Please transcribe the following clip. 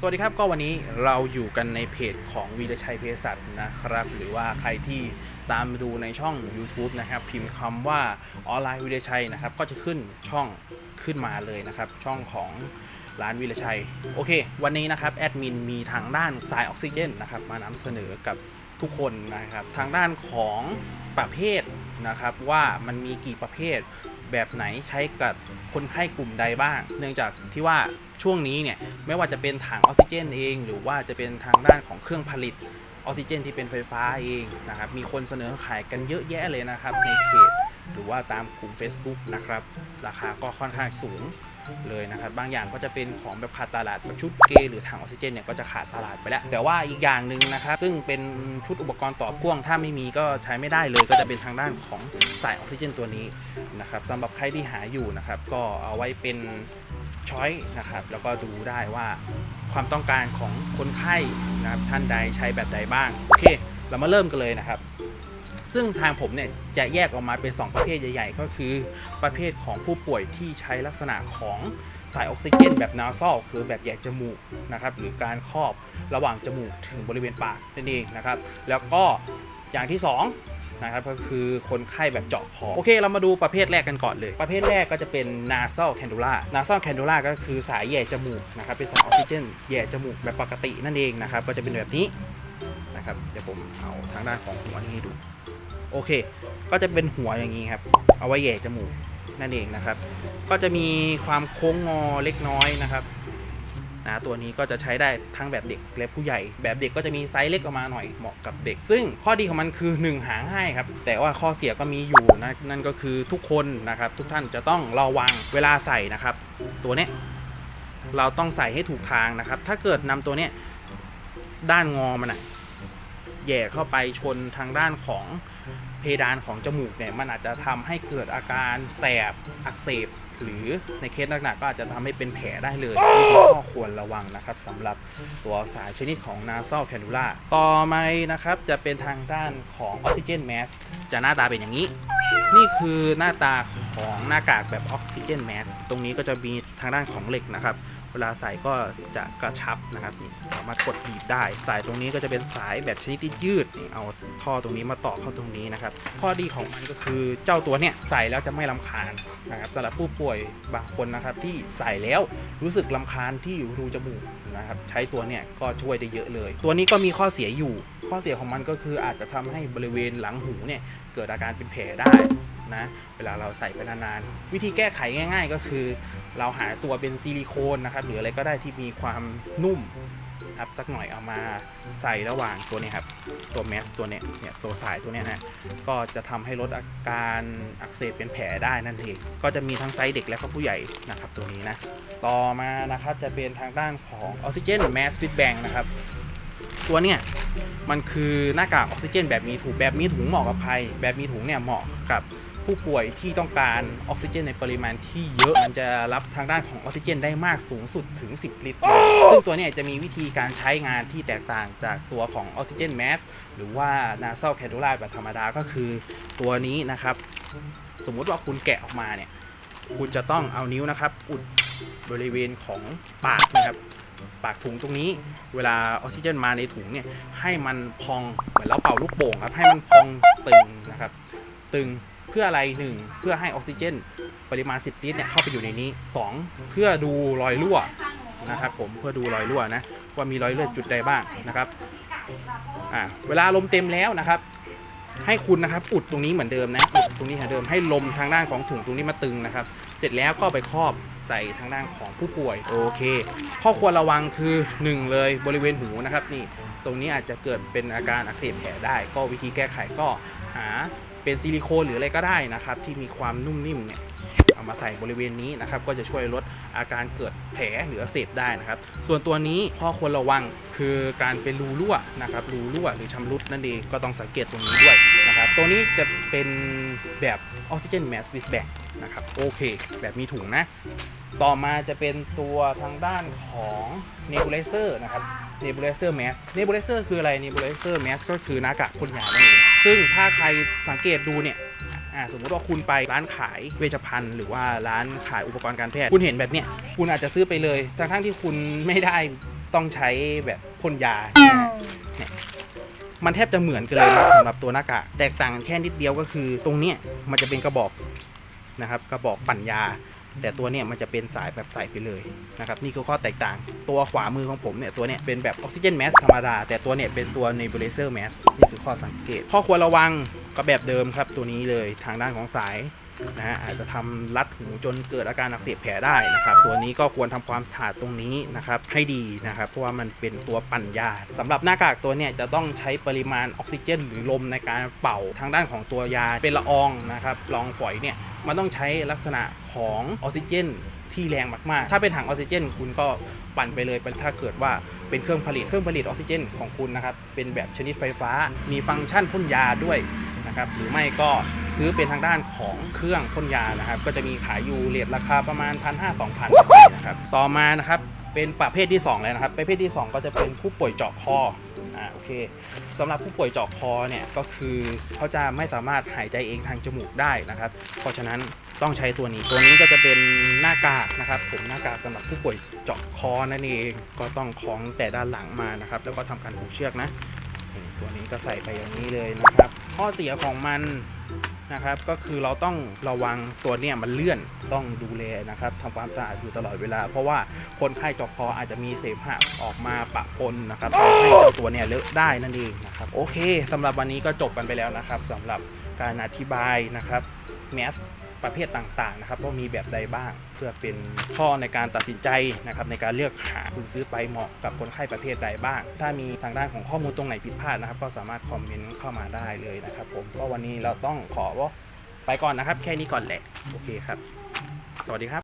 สวัสดีครับก็วันนี้เราอยู่กันในเพจของวีรชัยเภสัชนะครับ หรือว่าใครที่ตามดูในช่อง YouTube นะครับ พิมพ์คำว่าออนไลน์วีรชัยนะครับ ก็จะขึ้นช่องขึ้นมาเลยนะครับ ช่องของร้านวีรชัย โอเค วันนี้นะครับแอดมินมีทางด้านสายออกซิเจนนะครับ มานำเสนอกับทุกคนนะครับ ทางด้านของประเภทนะครับว่ามันมีกี่ประเภท แบบไหนใช้กับคนไข้กลุ่มใดบ้าง เนื่องจากที่ว่าช่วงนี้เนี่ยไม่ว่าจะเป็นถังออกซิเจนเอง หรือว่าจะเป็นทางด้านของเครื่องผลิตออกซิเจนที่เป็นไฟฟ้าเองนะครับ มีคนเสนอขายกันเยอะแยะเลยนะครับ ในเพจหรือว่าตามกลุ่ม Facebook นะครับ ราคาก็ค่อนข้างสูง เลยนะครับ บางอย่างก็จะเป็นของแบบขาดตลาดชุดเกหรือถังออกซิเจนเนี่ยก็จะขาดตลาดไปแล้ว แต่ว่าอีกอย่างหนึ่งนะครับซึ่งเป็นชุดอุปกรณ์ต่อพ่วง ถ้าไม่มีก็ใช้ไม่ได้เลย ก็จะเป็นทางด้านของสายออกซิเจนตัวนี้นะครับสำหรับใครที่หาอยู่นะครับ ก็เอาไว้เป็นช้อยนะครับ แล้วก็ดูได้ว่าความต้องการของคนไข้นะครับท่านใดใช้แบบใดบ้าง โอเค เรามาเริ่มกันเลยนะครับ ซึ่งทางผมเนี่ยจะแยกออกมาเป็น 2 ประเภทใหญ่ ๆ ก็คือประเภทของผู้ป่วยที่ใช้ลักษณะของสายออกซิเจนแบบนาซอลคือแบบแยกจมูกนะครับหรือการครอบระหว่างจมูกถึงบริเวณปากนั่นเองนะครับแล้วก็อย่างที่2นะครับก็คือคนไข้แบบเจาะคอโอเค เรามาดูประเภทแรกกันก่อนเลย ประเภทแรกก็จะเป็น nasal cannula nasal cannula ก็คือสายแย่จมูกนะครับเป็นสายออกซิเจนแย่จมูกแบบปกตินั่นเองนะครับก็จะเป็นแบบนี้นะครับเดี๋ยวผมเอาทางด้านของหัวนี้ให้ดู โอเค ก็จะเป็นหัวอย่างนี้ครับ เอาไว้แย่จมูกนั่นเองนะครับ ก็จะมีความโค้งงอเล็กน้อยนะครับนะตัวนี้ก็จะใช้ได้ทั้งแบบเด็กและผู้ใหญ่ แบบเด็กก็จะมีไซส์เล็กออกมาหน่อยเหมาะกับเด็ก ซึ่งข้อดีของมันคือ 1 หางให้ครับ แต่ว่าข้อเสียก็มีอยู่นะนั่นก็คือทุกคนนะครับ ทุกท่านจะต้องระวังเวลาใส่นะครับ ตัวเนี้ยเราต้องใส่ให้ถูกทางนะครับ ถ้าเกิดนำตัวเนี้ยด้านงอมันอะ แย่เข้าไปชนทางด้านของเพดานของจมูกเนี่ยมันอาจจะทำให้เกิดอาการแสบอักเสบ หรือในเคสหนักๆก็อาจจะทำให้เป็นแผลได้เลยนี่คือข้อควรระวังนะครับสำหรับตัวสายชนิดของ nasal cannula ต่อมานะครับจะเป็นทางด้านของ oxygen mask จะหน้าตาเป็นอย่างนี้ นี่คือหน้าตาของหน้ากากแบบ oxygen mask ตรงนี้ก็จะมีทางด้านของเหล็กนะครับ เวลาใส่ก็จะกระชับนะครับนี่สามารถกดบีบได้ สายตรงนี้ก็จะเป็นสายแบบชนิดที่ยืดนี่เอาท่อตรงนี้มาต่อเข้าตรงนี้นะครับข้อดีของมันก็คือเจ้าตัวเนี้ยใส่แล้วจะไม่ลำคาญนะครับสำหรับผู้ป่วยบางคนนะครับที่ใส่แล้วรู้สึกลำคาญที่อยู่รูจมูกนะครับใช้ตัวเนี้ยก็ช่วยได้เยอะเลย ตัวนี้ก็มีข้อเสียอยู่ ข้อเสียของมันก็คืออาจจะทำให้บริเวณหลังหูเนี่ยเกิดอาการเป็นแผลได้ นะเวลาเราใส่ไปนานๆวิธีแก้ไขง่าย ๆ ก็คือ เราหาตัวเป็นซิลิโคนนะครับหรืออะไรก็ได้ที่มีความนุ่มครับสักหน่อยเอามาใส่ระหว่างตัวนี้ครับตัวแมสตัวเนี้ยเนี่ยตัวสายตัวเนี้ยนะก็จะทำให้ลดอาการอักเสบเป็นแผลได้นั่นเองก็จะมีทั้งไซส์เด็กและก็ผู้ใหญ่นะครับตัวนี้นะต่อมานะครับจะเป็นทางด้านของออกซิเจนแมสฟิตแบงนะครับตัวเนี้ยมันคือหน้ากากออกซิเจนแบบมีถุงแบบมีถุงเหมาะกับใครแบบมีถุงเนี่ยเหมาะกับ ผู้ป่วยที่ต้องการออกซิเจนในปริมาณที่เยอะมันจะรับทางด้านของออกซิเจนได้มากสูงสุดถึง 10 ลิตรซึ่งตัวนี้จะมีวิธีการใช้งานที่แตกต่างจากตัวของออกซิเจนแมสหรือว่า nasal cannula แบบธรรมดาก็คือตัวนี้นะครับ สมมุติว่าคุณแกะออกมาเนี่ย คุณจะต้องเอานิ้วนะครับ อุดบริเวณของปากนะครับปากถุงตรงนี้เวลาออกซิเจนมาในถุงเนี่ยให้มันพองเหมือนเราเป่าลูกโป่งครับให้มันพองตึงนะครับ ตึง พื่ออะไรหนึ่งเพื่อให้ออกซิเจน ปริมาณ 10 ลิตรเนี่ยเข้าไปอยู่ในนี้ 2 เพื่อดูรอยรั่วนะครับผมเพื่อดูรอยรั่วนะว่ามีรอยเลือดจุดใดบ้างนะครับอ่าเวลาลมเต็มแล้วนะครับ ให้คุณนะครับอุดตรงนี้เหมือนเดิมนะอุดตรงนี้เหมือนเดิมให้ลมทางด้านของถุงตรงนี้มาตึงนะครับ เสร็จแล้วก็ไปครอบ ใส่ทางด้านของผู้ป่วยโอเค ข้อควรระวังคือ 1 เลยบริเวณหูนะครับนี่ตรงนี้อาจจะเกิดเป็นอาการอักเสบแผลได้ ก็วิธีแก้ไขก็หาเป็นซิลิโคนหรืออะไรก็ได้นะครับ ที่มีความนุ่มนิ่มเนี่ยเอามาใส่บริเวณนี้นะครับ ก็จะช่วยลดอาการเกิดแผลหรืออักเสบได้นะครับ ส่วนตัวนี้ข้อควรระวังคือการเป็นรูรั่วนะครับรูรั่วหรือชำรุดนั่นเองก็ต้องสังเกตตรงนี้ด้วยนะครับตัวนี้จะเป็นแบบออกซิเจนแมสวิสแบกนะครับโอเค แบบมีถุงนะ ต่อมาจะเป็นตัวทางด้านของ nebulizer นะครับ nebulizer mask nebulizer คืออะไร nebulizer mask ก็คือหน้ากากพ่นยานั่นเองซึ่งถ้าใครสังเกตดูเนี่ยสมมติว่าคุณไปร้านขายเวชภัณฑ์หรือว่าร้านขายอุปกรณ์การแพทย์คุณเห็นแบบเนี้ยคุณอาจจะซื้อไปเลยทั้งทั้งที่คุณไม่ได้ต้องใช้แบบพ่นยาเนะฮะมันแทบจะเหมือนกันเลยนะสำหรับตัวหน้ากากแตกต่างกันแค่นิดเดียวก็คือ ตรงเนี้ยมันจะเป็นกระบอกนะครับ กระบอกปั่นยา แต่ตัวเนี้ยมันจะเป็นสายแบบใส่ไปเลยนะครับนี่คือข้อแตกต่าง ตัวขวามือของผมเนี่ยตัวเนี้ยเป็นแบบออกซิเจนแมสธรรมดา แต่ตัวเนี้ยเป็นตัวเนบูลเซอร์แมสนี่คือข้อสังเกตข้อควรระวังก็แบบเดิมครับตัวนี้เลยทางด้านของสาย นะฮะอาจจะทำรัดหูจนเกิดอาการอักเสบแผลได้นะครับ ตัวนี้ก็ควรทำความสะอาดตรงนี้นะครับให้ดีนะครับเพราะว่ามันเป็นตัวปั่นยาสำหรับหน้ากากตัวเนี้ยจะต้องใช้ปริมาณออกซิเจน หรือลมในการเป่าทางด้านของตัวยาเป็นละอองนะครับละอองฝอยเนี่ยมันต้องใช้ลักษณะของออกซิเจนที่แรงมากๆ ถ้าเป็นถังออกซิเจน คุณก็ปั่นไปเลยถ้าเกิดว่าเป็นเครื่องผลิตเครื่องผลิตออกซิเจนของคุณนะครับเป็นแบบชนิดไฟฟ้า มีฟังก์ชันพ่นยาด้วยนะครับหรือไม่ก็ ซื้อเป็นทางด้านของเครื่องพ่นยานะครับ ก็จะมีขายอยู่เรทราคาประมาณ1 5 0 0 2,000นะครับต่อมานะครับเป็นประเภทที่2เลยนะครับ ประเภทที่ 2 ก็จะเป็นผู้ป่วยเจาะคออ่าโอเคสำหรับผู้ป่วยเจาะคอเนี่ยก็คือเขาจะไม่สามารถหายใจเองทางจมูกได้นะครับ เพราะฉะนั้นต้องใช้ตัวนี้ ตัวนี้ก็จะเป็นหน้ากากนะครับ ผมหน้ากากสำหรับผู้ป่วยเจาะคอนั่นเองก็ต้องคล้องแต่ด้านหลังมานะครับ แล้วก็ทำการผูกเชือกนะตัวนี้ก็ใส่ไปอย่างนี้เลยนะครับ ข้อเสียของมัน นะครับ ก็คือเราต้องระวังตัวเนี่ยมันเลื่อนต้องดูแลนะครับทำความสะอาดอยู่ตลอดเวลา เพราะว่าคนไข้เจาะคออาจจะมีเสมหะออกมาปะปนนะครับทำให้เจ้าตัวเนี่ยเลอะได้นั่นเองนะครับโอเคสำหรับวันนี้ก็จบกันไปแล้วนะครับสำหรับการอธิบายนะครับแมส ประเภทต่างๆนะครับว่ามีแบบใดบ้างเพื่อเป็นข้อในการตัดสินใจนะครับในการเลือกหาคุณซื้อไปเหมาะกับคนไข้ประเภทใดบ้าง ถ้ามีทางด้านของข้อมูลตรงไหนผิดพลาดนะครับ ก็สามารถคอมเมนต์เข้ามาได้เลยนะครับผมก็วันนี้เราต้องขอว่าไปก่อนนะครับ แค่นี้ก่อนแหละ โอเคครับ สวัสดีครับ